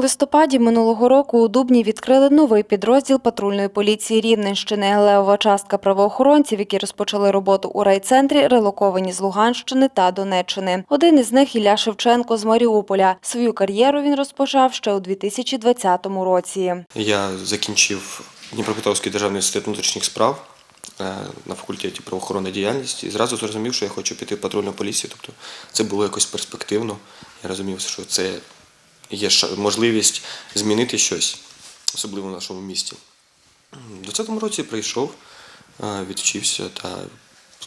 листопаді минулого року у Дубні відкрили новий підрозділ патрульної поліції Рівненщини. Левова частка правоохоронців, які розпочали роботу у райцентрі, релоковані з Луганщини та Донеччини. Один із них Ілля Шевченко з Маріуполя. Свою кар'єру він розпочав ще у 2020 році. Я закінчив Дніпропетровський державний університет внутрішніх справ е, на факультеті правоохоронної діяльності і зразу зрозумів, що я хочу піти в патрульну поліцію. Тобто це було якось перспективно. Я розумів, що це є можливість змінити щось, особливо в нашому місті. У 2020 році прийшов, відчився відвчився та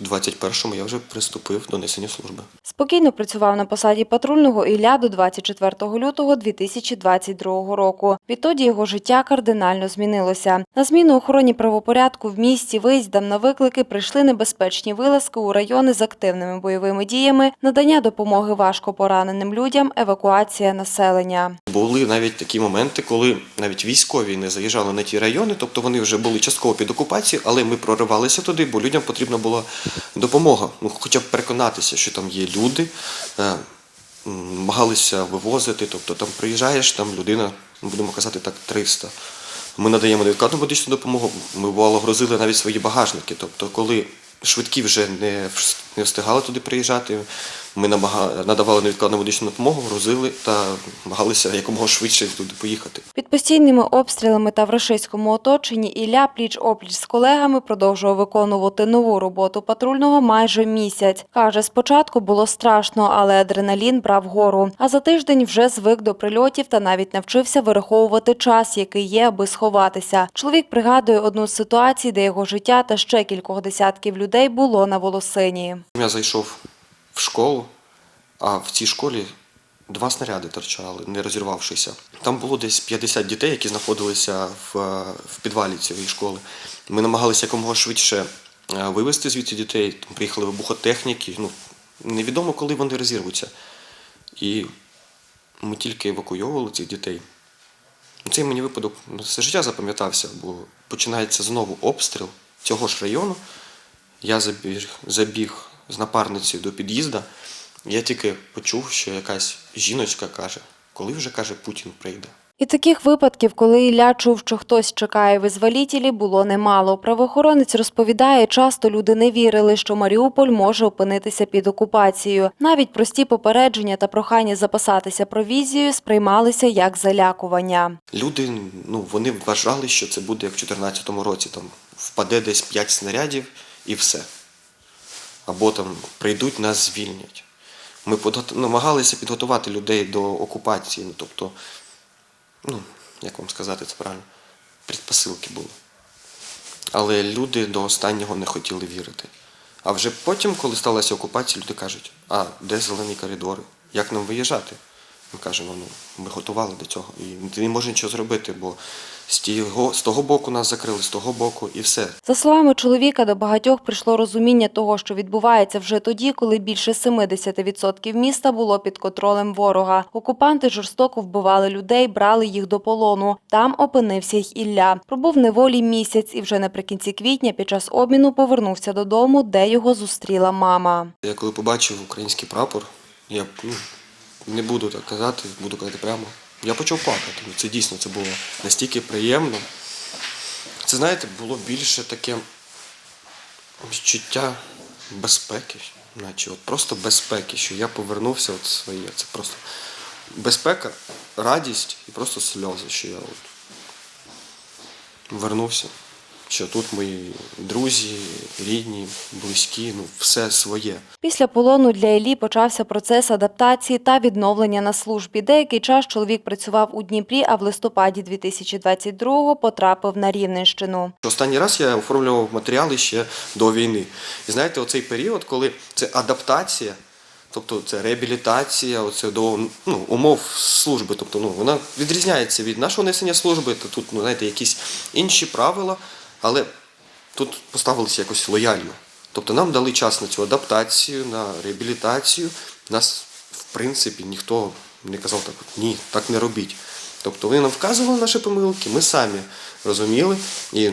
в 21-му я вже приступив до несення служби. Спокійно працював на посаді патрульного Ілля до 24 лютого 2022 року. Відтоді його життя кардинально змінилося. На зміну охороні правопорядку в місті виїздам на виклики прийшли небезпечні вилазки у райони з активними бойовими діями, надання допомоги важко пораненим людям, евакуація населення. Були навіть такі моменти, коли навіть військові не заїжджали на ті райони, тобто вони вже були частково під окупацією, але ми проривалися туди, бо людям потрібна була допомога. Ну, хоча б переконатися, що там є люди, е, намагалися вивозити. Тобто там приїжджаєш, там людина, ну, будемо казати так, 300. Ми надаємо невідкладну медичну допомогу. Ми бувало грозили навіть свої багажники. Тобто, коли швидкі вже не встигали туди приїжджати, ми надавали невідкладну медичну допомогу, грузили та намагалися якомога швидше туди поїхати. Під постійними обстрілами та в рашистському оточенні Ілля пліч-опліч з колегами продовжував виконувати нову роботу патрульного майже місяць. Каже, спочатку було страшно, але адреналін брав гору. А за тиждень вже звик до прильотів та навіть навчився вираховувати час, який є, аби сховатися. Чоловік пригадує одну з ситуацій, де його життя та ще кількох десятків людей було на волосині. Я зайшов в школу, а в цій школі два снаряди торчали, не розірвавшися. Там було десь 50 дітей, які знаходилися в, е, в підвалі цієї школи. Ми намагалися якомога швидше е, вивезти звідси дітей. Там приїхали вибухотехніки. Ну, невідомо, коли вони розірвуться. І ми тільки евакуйовували цих дітей. Цей мені випадок ну, все життя запам'ятався, бо починається знову обстріл цього ж району. Я забіг, забіг з напарницею до під'їзду. Я тільки почув, що якась жіночка каже, коли вже каже Путін прийде. І таких випадків, коли Ілля чув, що хтось чекає визволітелі, було немало. Правоохоронець розповідає, часто люди не вірили, що Маріуполь може опинитися під окупацією. Навіть прості попередження та прохання запасатися провізією сприймалися як залякування. Люди ну, вони вважали, що це буде як в 2014 році. Там впаде десь 5 снарядів і все. Або там прийдуть, нас звільнять. Ми намагалися підготувати людей до окупації. Ну, тобто, ну, як вам сказати це правильно, предпосилки були. Але люди до останнього не хотіли вірити. А вже потім, коли сталася окупація, люди кажуть, а де зелені коридори? Як нам виїжджати? Ми кажемо, ну, ми готували до цього. І ти не можеш нічого зробити, бо з, тіго, з того боку нас закрили, з того боку і все. За словами чоловіка, до багатьох прийшло розуміння того, що відбувається вже тоді, коли більше 70% міста було під контролем ворога. Окупанти жорстоко вбивали людей, брали їх до полону. Там опинився й Ілля. Пробув неволі місяць і вже наприкінці квітня під час обміну повернувся додому, де його зустріла мама. Я коли побачив український прапор, я ну, не буду так казати, буду казати прямо. Я почав плакати. Ну, Це дійсно це було настільки приємно. Це, знаєте, було більше таке відчуття безпеки, наче от просто безпеки, що я повернувся от своє. Це просто безпека, радість і просто сльози, що я от вернувся. Що тут мої друзі, рідні, близькі, ну все своє. Після полону для Іллі почався процес адаптації та відновлення на службі. Деякий час чоловік працював у Дніпрі, а в листопаді 2022-го потрапив на Рівненщину. Останній раз я оформлював матеріали ще до війни. І знаєте, оцей період, коли це адаптація, тобто це реабілітація, оце до ну, умов служби. Тобто ну, вона відрізняється від нашого несення служби, тут ну, знаєте, якісь інші правила, але тут поставилися якось лояльно. Тобто нам дали час на цю адаптацію, на реабілітацію. Нас, в принципі, ніхто не казав так, ні, так не робіть. Тобто вони нам вказували наші помилки, ми самі розуміли і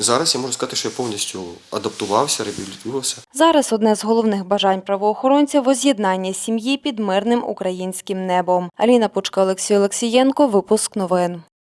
Зараз я можу сказати, що я повністю адаптувався, реабілітувався. Зараз одне з головних бажань правоохоронців – воз'єднання сім'ї під мирним українським небом. Аліна Пучка, Олексій Олексієнко. Випуск новин.